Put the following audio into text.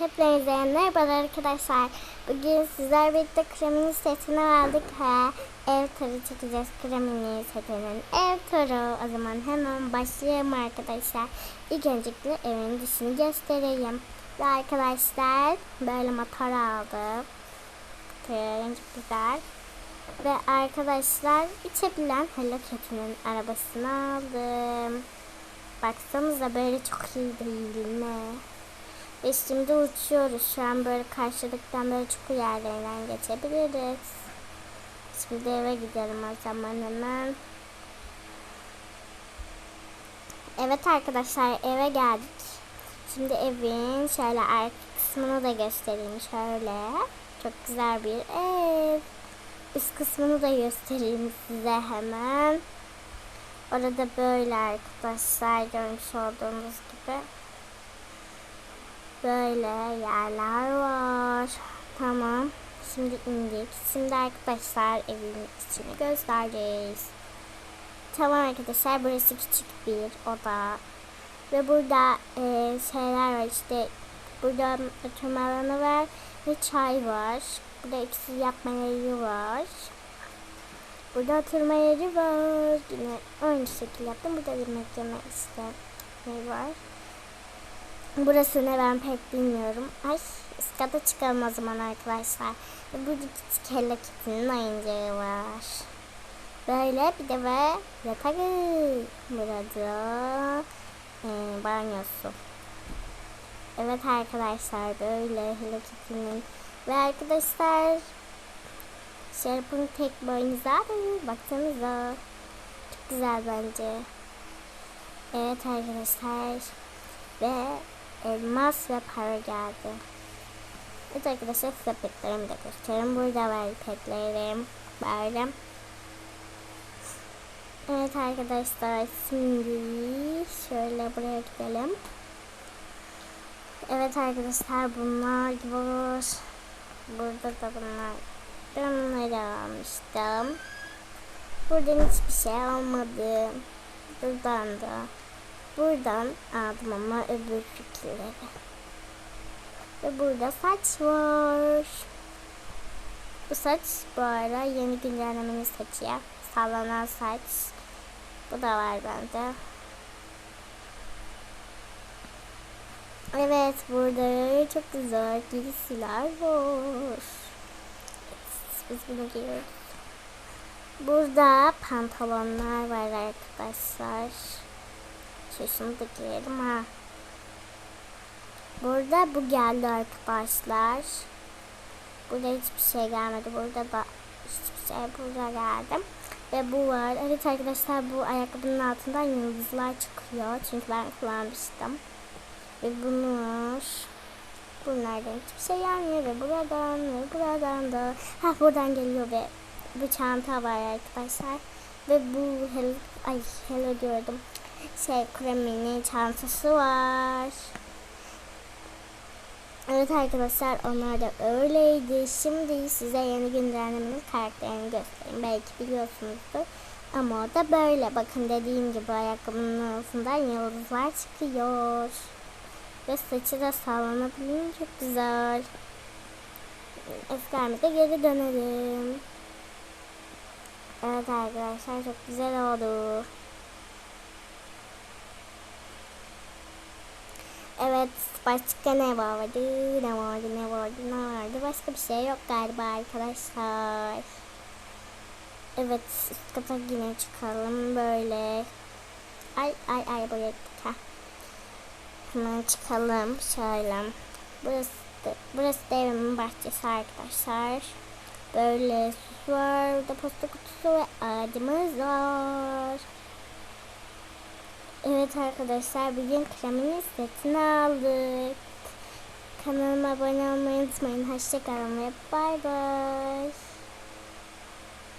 Hepinize merhabalar arkadaşlar. Bugün sizler birlikte kremini setini aldık ve ev turu çekeceğiz. Kremini setinin ev turu. O zaman hemen başlayalım arkadaşlar. İlk öncelikle evin dışını göstereyim. Ve arkadaşlar böyle motor aldım. Çok güzel. Ve arkadaşlar içebilen Hello Kitty'nin arabasını aldım. Baksanıza böyle çok iyi değil mi? Ve şimdi uçuyoruz. Şu an böyle karşılıktan böyle çukur yerlerinden geçebiliriz. Şimdi eve gidelim o zaman hemen. Evet arkadaşlar eve geldik. Şimdi evin şöyle arka kısmını da göstereyim şöyle. Çok güzel bir ev. Üst kısmını da göstereyim size hemen. Orada böyle arkadaşlar görmüş olduğunuz gibi böyle yerler var. Tamam. Şimdi indik. Şimdi arkadaşlar evin içini göstereceğiz. Tamam arkadaşlar burası küçük bir oda. Ve burada e, şeyler var işte. Burada oturma alanı var ve çay var. Burada ikisi yapma yeri var. Burada oturma yeri var. Yine aynı şekilde yaptım. Burada yemek yeme işte ne var. Burası ne ben pek bilmiyorum. Ay üst kata çıkalım o zaman arkadaşlar. Burada küçük Hello Kitty'nin oyuncağı var. Böyle bir de ve yatağı. Burada e, banyosu. Evet arkadaşlar böyle Hello Kitty'nin ve arkadaşlar Şarap'ın tek boynuzları baksanıza. Çok güzel bence. Evet arkadaşlar. Ve elmas ve para geldi. Evet arkadaşlar size petlerimi de göstereyim. Burada var petlerim. Böyle. Evet arkadaşlar şimdi şöyle buraya gidelim. Evet arkadaşlar bunlar var. Burada da bunlar. Bunları almıştım. Buradan hiçbir şey almadım. Buradan da. Buradan aldım ama öbür fikirleri. Ve burada saç var. Bu saç bu ara yeni güncellemenin saçı ya. Sallanan saç. Bu da var bende. Evet burada çok güzel giysiler var. Biz bunu giyiyoruz. Burada pantolonlar var arkadaşlar. Şunu da giyelim ha. Burada bu geldi arkadaşlar. Burada hiçbir şey gelmedi. Burada da hiçbir şey burada geldi. Ve bu var. Evet arkadaşlar bu ayakkabının altından yıldızlar çıkıyor. Çünkü ben kullanmıştım. Ve bunlar bunlardan hiçbir şey gelmiyor ve buradan ve buradan da ha buradan geliyor ve bu çanta var arkadaşlar ve bu hello, ay hello diyordum şey kreminin çantası var evet arkadaşlar onlar da öyleydi şimdi size yeni güncellemenin karakterini göstereyim belki biliyorsunuzdur ama o da böyle bakın dediğim gibi ayakkabının altından yıldızlar çıkıyor ve saçı da sallanabiliyor. Çok güzel. Eski de geri dönelim. Evet arkadaşlar çok güzel oldu. Evet başka ne vardı? Ne vardı? Ne vardı? Ne vardı? Başka bir şey yok galiba arkadaşlar. Evet üst kata yine çıkalım böyle. Ay ay ay buraya gittik Hemen çıkalım şöyle. Burası da, burası da evimin bahçesi arkadaşlar. Böyle su var. Burada posta kutusu ve ağacımız var. Evet arkadaşlar bugün kremin setini aldık. Kanalıma abone olmayı unutmayın. Hoşçakalın ve bay bay.